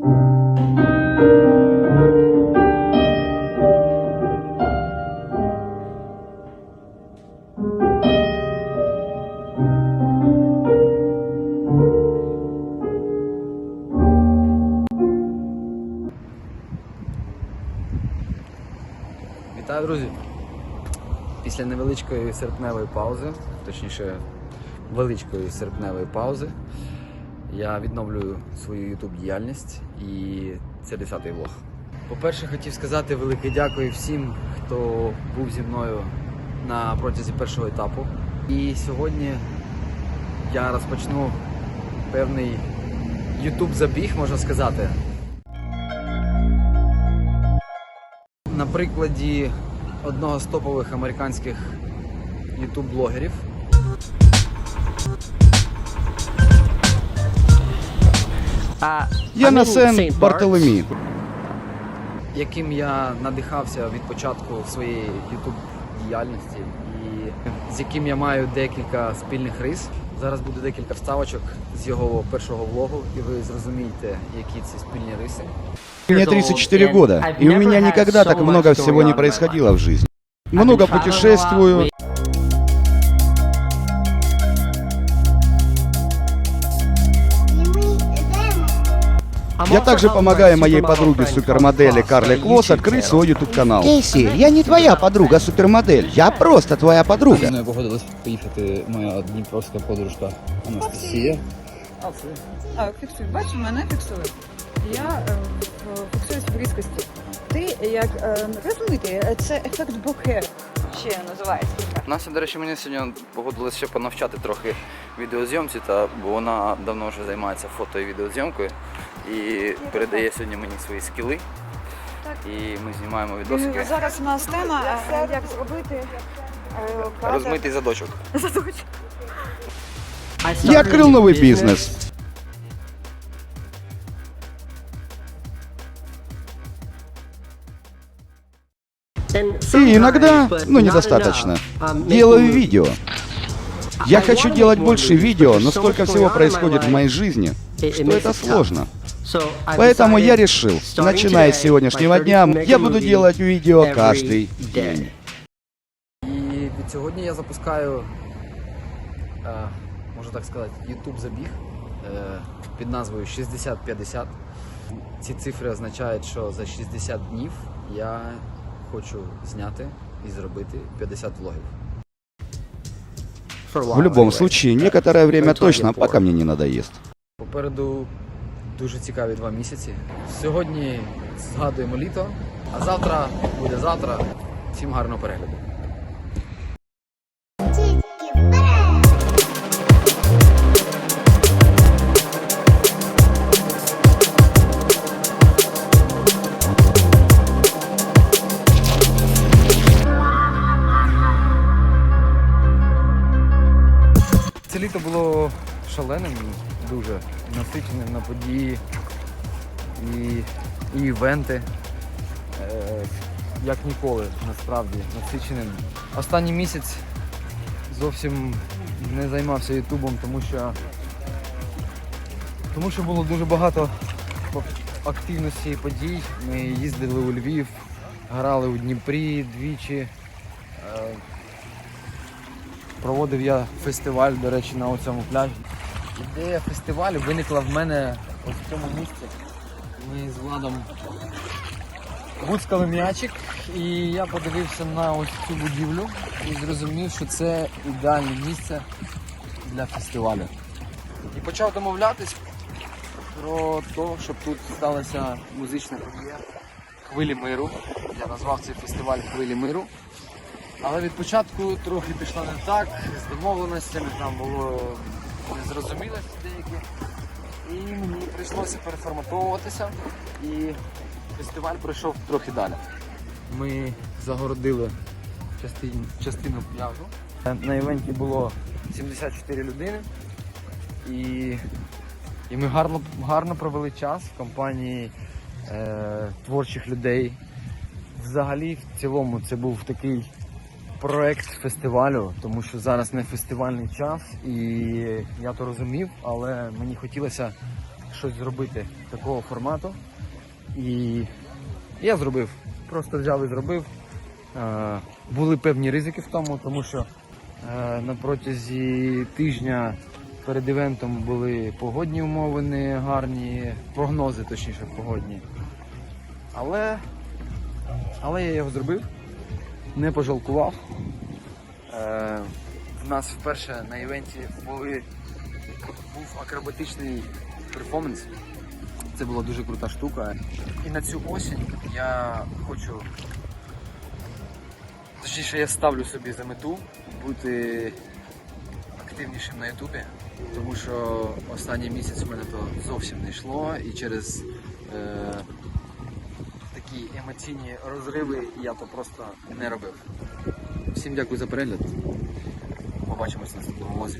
Вітаю, друзі! Після невеличкої серпневої паузи, точніше, величкої серпневої паузи, я відновлюю свою YouTube діяльність і це 10-й влог. По-перше, хотів сказати велике дякую всім, хто був зі мною на протязі першого етапу. І сьогодні я розпочну певний YouTube забіг, можна сказати. На прикладі одного з топових американських ютуб-блогерів. Я на Сен Бартоломі. яким я надихався від початку своєї ютуб діяльності і з яким я маю декілька спільних рис. Зараз буде декілька вставочок з його першого влогу, і ви зрозумієте, які ці спільні риси. Мне 34 года, и у меня никогда так много всего не происходило в жизни. Много путешествую, Я также помогаю моей подруге супермодели Карле Клосс открыть свой YouTube канал. Кейси, я не твоя подруга супермодель, я просто твоя подруга. мною погодилась поїхати моя дніпровська подружка Анастасія. А, фіксуй. Бачиш, мене фіксує. Я е, в- фіксуюсь в різкості. Ти як е, розумієте, це ефект бокер ще називається. Настя, до речі, мені сьогодні погодилася ще понавчати трохи відеозйомці, та бо вона давно вже займається фото і відеозйомкою і передає сьогодні мені свої скіли. Так. І ми знімаємо відосики. Зараз у нас тема, е, як зробити е. Розмитий задочок. Задуч. Я открыл новый бизнес. И иногда, ну недостаточно, делаю видео. Я хочу делать больше видео, но столько всего происходит в моей жизни, что это сложно. Поэтому я решил, начиная с сегодняшнего дня, я буду делать видео каждый день. І від сьогодні я запускаю, е, можна так сказати, YouTube забіг е, під назвою 60-50. Ці цифри означають, що за 60 днів я хочу зняти і зробити 50 влогів. В любом случае, некоторое время точно, пока мне не надоест. Попереду дуже цікаві два місяці. Сьогодні згадуємо літо, а завтра буде завтра. Всім гарного перегляду. Літо було шаленим, дуже насиченим на події і, і івенти. Е, як ніколи, насправді, насиченим. Останній місяць зовсім не займався Ютубом, тому що, тому що було дуже багато активності і подій. Ми їздили у Львів, грали у Дніпрі двічі. Е, Проводив я фестиваль, до речі, на цьому пляжі. Ідея фестивалю виникла в мене в цьому місці. Ми з Владом буцкали м'ячик, і я подивився на ось цю будівлю і зрозумів, що це ідеальне місце для фестивалю. І почав домовлятись про те, щоб тут сталася музична подія Хвилі миру. Я назвав цей фестиваль Хвилі миру. Але від початку трохи пішло не так, з домовленостями там було незрозумілості деякі. І мені прийшлося переформатовуватися і фестиваль пройшов трохи далі. Ми загородили частину, частину пляжу. На івенті було 74 людини. І, і ми гарно, гарно провели час в компанії е, творчих людей. Взагалі, в цілому, це був такий проект фестивалю, тому що зараз не фестивальний час, і я то розумів, але мені хотілося щось зробити такого формату. І я зробив. Просто взяв і зробив. Е, Були певні ризики в тому, тому що е, на протязі тижня перед івентом були погодні умови не гарні, прогнози точніше погодні. Але, але я його зробив, не пожалкував. Е, в нас вперше на івенті були, був акробатичний перформанс. Це була дуже крута штука. І на цю осінь я хочу. Точніше, я ставлю собі за мету бути активнішим на Ютубі, тому що останній місяць в мене то зовсім не йшло і через е, такі емоційні розриви я то просто не робив. Всім дякую за перегляд. Побачимось на наступному влозі.